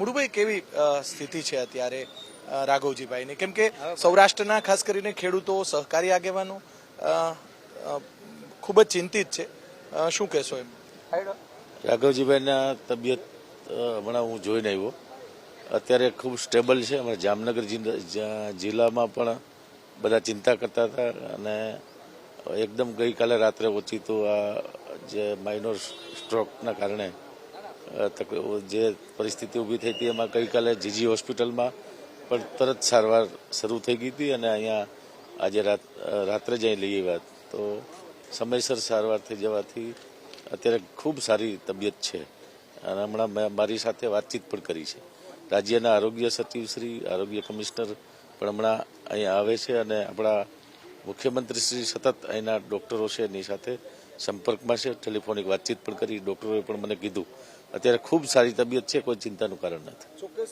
મુળુભાઈ કેવી સ્થિતિ છે અત્યારે રાઘવજીભાઈની? કેમ કે સૌરાષ્ટ્રના ખાસ કરીને ખેડૂતો સહકારી આગેવાનો ખૂબ જ ચિંતિત છે. શું કહેશો એમ? રાઘવજીભાઈના તબિયત હમણાં હું જોઈને આવ્યો. અત્યારે ખૂબ સ્ટેબલ છે. અમારા જામનગર જિલ્લામાં પણ બધા ચિંતા કરતા હતા અને એકદમ ગઈકાલે રાત્રે ઓછી તો આ જે માઇનોર સ્ટ્રોકના કારણે જે પરિસ્થિતિ ઊભી થઈ હતી એમાં ગઈકાલે જીજી હોસ્પિટલમાં પણ તરત સારવાર શરૂ થઈ ગઈ હતી અને અહીંયા આજે રાત રાત્રે જ અહીં લઈ આવ્યા. તો સમયસર સારવાર થઈ જવાથી અત્યારે ખૂબ સારી તબિયત છે. અને હમણાં મેં મારી સાથે વાતચીત પણ કરી છે. રાજ્યના આરોગ્ય સચિવ શ્રી, આરોગ્ય કમિશનર પણ હમણાં અહીંયા આવે છે અને આપણા મુખ્યમંત્રી શ્રી સતત અહીંના ડોક્ટરો છે, એની સાથે સંપર્કમાં છે. ટેલિફોનિક વાતચીત પણ કરી. ડોક્ટરોએ પણ મને કીધું. અત્યારે ખૂબ સારી તબિયત છે, કોઈ ચિંતાનું કારણ નથી.